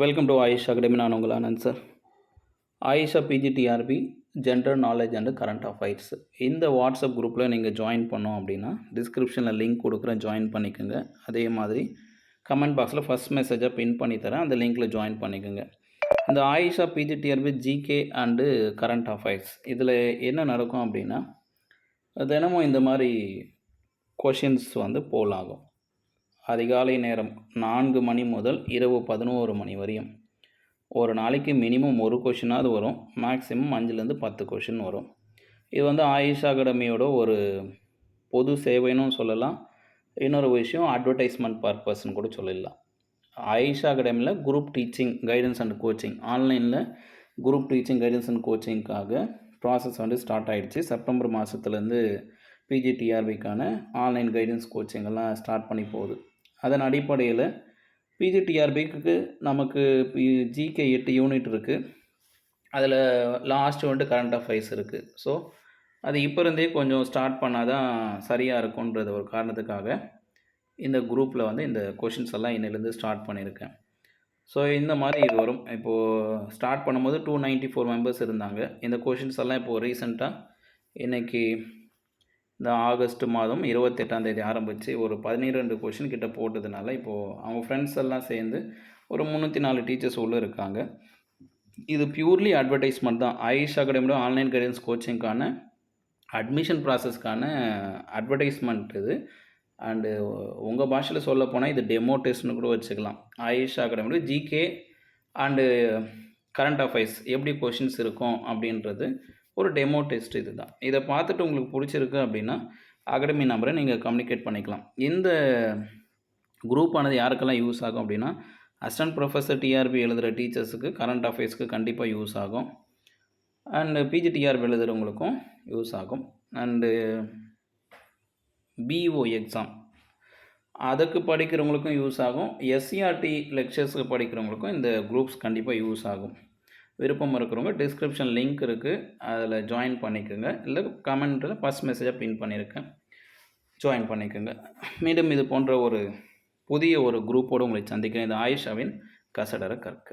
Welcome to AYUSH academy நான் உங்கள் Anand sir. Ayusha PGTRB general knowledge and current affairs இந்த WhatsApp குரூப்பில் நீங்கள் ஜாயின் பண்ணோம் அப்படின்னா டிஸ்கிரிப்ஷனில் லிங்க் கொடுக்குறேன் ஜாயின் பண்ணிக்கோங்க. அதே மாதிரி கமெண்ட் பாக்ஸில் ஃபஸ்ட் மெசேஜாக பின் பண்ணி தரேன். அந்த லிங்க்கில் ஜாயின் பண்ணிக்கோங்க. இந்த Ayisha PGTRB GK and current affairs இதில் என்ன நடக்கும் அப்படின்னா தினமும் இந்த மாதிரி கொஷின்ஸ் வந்து போல் ஆகும். அதிகாலை நேரம் நான்கு மணி முதல் இரவு பதினோரு மணி வரையும். ஒரு நாளைக்கு மினிமம் ஒரு கொஷினாவது வரும். மேக்ஸிமம் அஞ்சுலேருந்து பத்து கொஷின் வரும். இது வந்து ஆயுஷ் அகாடமியோட ஒரு பொது சேவைன்னு சொல்லலாம். இன்னொரு விஷயம் அட்வர்டைஸ்மெண்ட் பர்பஸ்ன்னு கூட சொல்லிடலாம் ஆயிஷா அகாடமியில் group teaching guidance and coaching ஆன்லைனில் குரூப் டீச்சிங் கைடன்ஸ் அண்ட் கோச்சிங்க்காக ப்ராசஸ் வந்து ஸ்டார்ட் ஆகிடுச்சு செப்டம்பர் மாதத்துலேருந்து பிஜிடிஆர்பிக்கான ஆன்லைன் கைடன்ஸ் கோச்சிங் எல்லாம் ஸ்டார்ட் பண்ணி போகுது. அதன் அடிப்படையில் பிஜிடிஆர்பிக்கு நமக்கு ஜிகே எட்டு யூனிட் இருக்குது அதில் லாஸ்ட் வந்துட்டு கரண்ட் அஃபைர்ஸ் இருக்குது ஸோ அது இப்போ இருந்தே கொஞ்சம் ஸ்டார்ட் பண்ணால் தான் சரியாக இருக்குன்றது ஒரு காரணத்துக்காக இந்த குரூப்பில் வந்து இந்த கொஷின்ஸ் எல்லாம் இன்னிலேருந்து ஸ்டார்ட் பண்ணியிருக்கேன். ஸோ இந்த மாதிரி இது வரும். இப்போது ஸ்டார்ட் பண்ணும்போது டூ நைன்ட்டி ஃபோர் மெம்பர்ஸ் இருந்தாங்க. இந்த கொஷின்ஸ் எல்லாம் இப்போது ரீசெண்டாக இன்றைக்கி இந்த ஆகஸ்ட் மாதம் இருபத்தெட்டாம் தேதி ஆரம்பித்து ஒரு பதினிரெண்டு கொஷின் கிட்ட போட்டதுனால இப்போது அவங்க ஃப்ரெண்ட்ஸ் எல்லாம் சேர்ந்து ஒரு முந்நூற்றி நாலு டீச்சர்ஸ் உள்ளே இருக்காங்க. இது பியூர்லி அட்வர்டைஸ்மெண்ட் தான். ஆயுஷ் அகாடமியோட ஆன்லைன் கைடன்ஸ் கோச்சிங்க்கான அட்மிஷன் ப்ராசஸ்க்கான அட்வர்டைஸ்மெண்ட் இது. அண்டு உங்கள் பாஷையில் சொல்ல போனால் இது டெமோ டெஸ்ட்னு கூட வச்சுக்கலாம். ஆயுஷ் அகாடமியோட ஜிகே அண்டு கரண்ட் அஃபைர்ஸ் எப்படி கொஷின்ஸ் இருக்கும் அப்படின்றது ஒரு டெமோ டெஸ்ட் இது தான் இதை பார்த்துட்டு உங்களுக்கு பிடிச்சிருக்கு அப்படின்னா அகாடமி நம்பரை நீங்கள் கம்யூனிகேட் பண்ணிக்கலாம். இந்த குரூப் ஆனது யாருக்கெல்லாம் யூஸ் ஆகும் அப்படின்னா அசிஸ்டன்ட் ப்ரொஃபஸர் டிஆர்பி எழுதுகிற டீச்சர்ஸுக்கு கரண்ட் அஃபேர்ஸ்க்கு கண்டிப்பாக யூஸ் ஆகும். அண்டு பிஜிடிஆர்பி எழுதுகிறவங்களுக்கும் யூஸ் ஆகும். அண்டு பிஓ எக்ஸாம் அதுக்கு படிக்கிறவங்களுக்கும் யூஸ் ஆகும். எஸ்சிஆர்டி லெக்சர்ஸுக்கு படிக்கிறவங்களுக்கும் இந்த குரூப்ஸ் கண்டிப்பாக யூஸ் ஆகும். விருப்பம் இருக்கிறவங்க டிஸ்கிரிப்ஷன் லிங்க் இருக்குது அதில் ஜாயின் பண்ணிக்கோங்க. இல்லை கமெண்ட்டில் ஃபஸ்ட் மெசேஜாக பின் பண்ணியிருக்கேன் ஜாயின் பண்ணிக்கோங்க. மீண்டும் இது போன்ற ஒரு புதிய ஒரு குரூப்போடு உங்களை சந்திக்கிறேன். இது ஆயிஷாவின் கசடர கற்க.